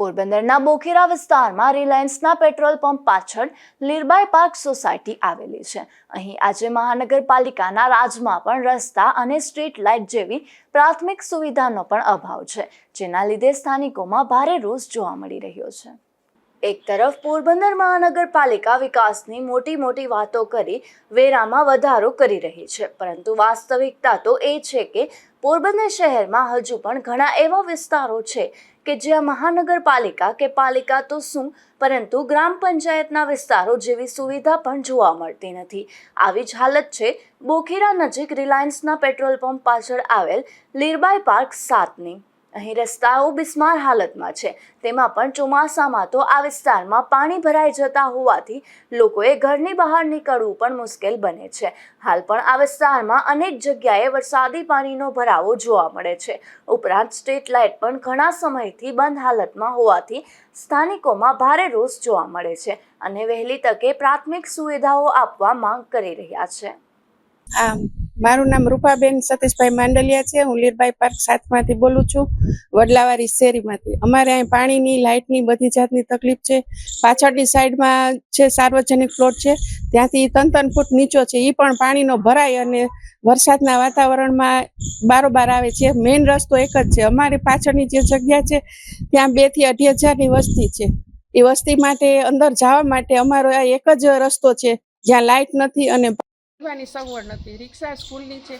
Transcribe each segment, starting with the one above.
પોરબંદરના બોખેરા વિસ્તારમાં રિલાયન્સના petrol pump પાછળ લીરબાઈ પાર્ક સોસાયટી આવેલી છે. અહીં આજે મહાનગરપાલિકાના રાજમાં પણ રસ્તા અને સ્ટ્રીટ લાઇટ જેવી પ્રાથમિક સુવિધાનો પણ અભાવ છે, જેના લીધે સ્થાનિકોમાં ભારે રોષ જોવા મળી રહ્યો છે. એક તરફ પોરબંદર મહાનગરપાલિકા વિકાસની મોટી મોટી વાતો કરી વેરામાં વધારો કરી રહી છે, પરંતુ વાસ્તવિકતા તો એ છે કે પોરબંદર શહેરમાં હજુ પણ ઘણા એવા વિસ્તારો છે કે જ્યાં મહાનગરપાલિકા કે પાલિકા તો શું, પરંતુ ગ્રામ પંચાયતના વિસ્તારો જેવી સુવિધા પણ જોવા મળતી નથી. આવી જ હાલત છે બોખીરા નજીક રિલાયન્સના પેટ્રોલ પંપ પાછળ આવેલ લીરબાઈ પાર્ક સાતની. અહીં રસ્તાઓ બિસ્માર હાલતમાં છે. તેમાં પણ ચોમાસામાં તો આ વિસ્તારમાં પાણી ભરાઈ જતા હોવાથી લોકોએ ઘરની બહાર નીકળવું પણ મુશ્કેલ બને છે. હાલ પણ આ વિસ્તારમાં અનેક જગ્યાએ વરસાદી પાણીનો ભરાવો જોવા મળે છે. ઉપરાંત સ્ટ્રીટ લાઇટ પણ ઘણા સમયથી બંધ હાલતમાં હોવાથી સ્થાનિકોમાં ભારે રોષ જોવા મળે છે અને વહેલી તકે પ્રાથમિક સુવિધાઓ આપવા માંગ કરી રહ્યા છે. મારું નામ રૂપાબેન સતીશભાઈ માંડલિયા છે. હું લીરબાઈ પાર્ક સાતમાંથી બોલું છું. વડલાવારી શેરીમાંથી. અમારે અહીં પાણીની, લાઇટની બધી જાતની તકલીફ છે. પાછળની સાઈડમાં છે સાર્વજનિક પ્લોટ છે, ત્યાંથી ત્રણ ત્રણ ફૂટ નીચો છે. એ પણ પાણીનો ભરાય અને વરસાદના વાતાવરણમાં બારોબાર આવે છે. મેઇન રસ્તો એક જ છે. અમારી પાછળની જે જગ્યા છે, ત્યાં બેથી અઢી હજારની વસ્તી છે. એ વસ્તી માટે અંદર જવા માટે અમારો આ એક જ રસ્તો છે. જ્યાં લાઇટ નથી અને રહેવાની સગવડ નથી. રિક્ષા સ્કૂલની છે.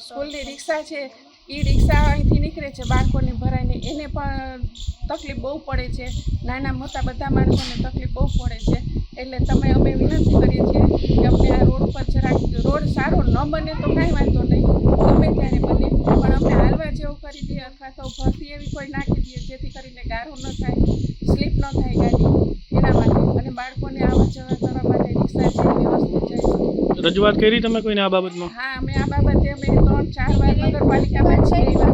સ્કૂલની રિક્ષા છે. એ રિક્ષા અહીંથી નીકળે છે બાળકોને ભરાઈને. એને પણ તકલીફ બહુ પડે છે. નાના મોટા બધા માણસોને તકલીફ બહુ પડે છે. એટલે તમે અમે વિનંતી કરીએ છીએ કે અમને આ રોડ પર જરાક, રોડ સારો ન બને તો કાંઈ વાંધો નહીં. ગમે ત્યારે બને. પણ અમને હાલવા જેવું કરી દઈએ અથવા તો ભરતી એવી કોઈ નાખી દઈએ જેથી કરીને ગારો ન થાય, સ્લીપ ન થાય ગાડી. એના માટે. અને બાળકોને આવવા જવા કરવા માટે રિક્ષા છે એ વ્યવસ્થિત જઈ શકે રજૂઆત કરી તમે કોઈને આ બાબતમાં? હા અમે આ બાબતે અમે ત્રણ ચાર વાર નગરપાલિકામાં આવ્યા.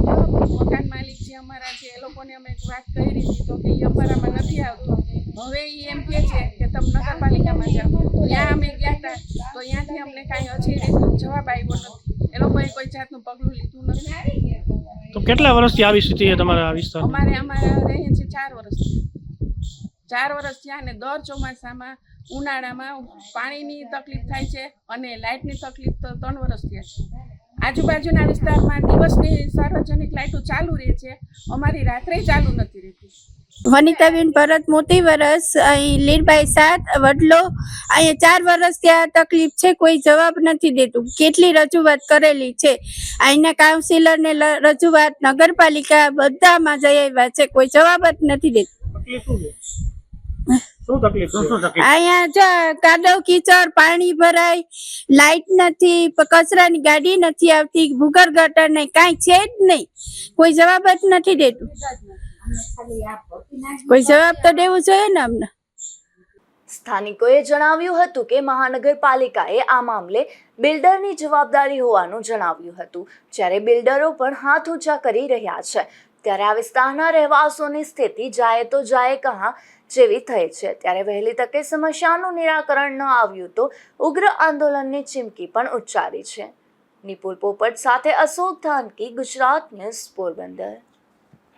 મકાન માલિક જે અમારા છે એ લોકોને અમે વાત કરી હતી તો કે અમારામાં નથી આવતો. હવે એ એમ કહે છે કે તમે નગરપાલિકામાં જાઓ. ત્યાં અમે ગયા હતા તો ત્યાંથી અમને કાંઈ હજી જવાબ આવ્યો નથી. એ લોકોએ કોઈ જાતનું પગલું લીધું નથી. તો કેટલા વર્ષથી આવી સ્થિતિ છે તમારા આ વિસ્તારમાં? અમારે અમારા રહીએ છીએ ચાર વર્ષથી. ચાર વર્ષ થયા અને દર ચોમાસામાં ઉનાળામાં પાણીની તકલીફ થાય છે અને લાઇટની તકલીફ તો ત્રણ વર્ષ થયા છે. આજુબાજુના વિસ્તારમાં દિવસની સાર્વજનિક લાઇટો ચાલુ રહે છે. અમારી રાત્રે ચાલુ નથી રહેતી. વનિતાબેન ભરત મોટી વરસ અહીં લીરભાઈ સાત વડલો અહીંયા ચાર વર્ષ ત્યાં તકલીફ છે કોઈ જવાબ નથી દેતું. કેટલી રજૂઆત કરેલી છે. અહીંના કાઉન્સિલરને રજૂઆત નગરપાલિકા બધામાં જઈ આવ્યા છે કોઈ જવાબ જ નથી દેતું. શું તકલીફ શું શું તકલીફ? અહીંયા જો કાદવ કીચડ પાણી ભરાય લાઈટ નથી કચરાની ગાડી નથી આવતી ભૂગર ગટર નહીં કાંઈ છે જ નહીં. કોઈ જવાબ જ નથી દેતું. કોઈ જવાબ તો દેવું જોઈએ ને અમને? સ્થાનિકોએ જણાવ્યું હતું કે મહાનગરપાલિકાએ આ મામલે બિલ્ડરની જવાબદારી હોવાનું જણાવ્યું હતું. જ્યારે બિલ્ડરો પણ હાથ ઊંચા કરી રહ્યા છે. ત્યારે આ વિસ્તારના રહેવાસીઓની સ્થિતિ જાય તો જાય કહા જેવી થઈ છે. ત્યારે વહેલી તકે સમસ્યાનું નિરાકરણ ન આવ્યું તો ઉગ્ર આંદોલનની ચીમકી પણ ઉચ્ચારી છે. નિપુલ પોપટ સાથે અશોક ધાનકી, ગુજરાત ન્યૂઝ પોરબંદર.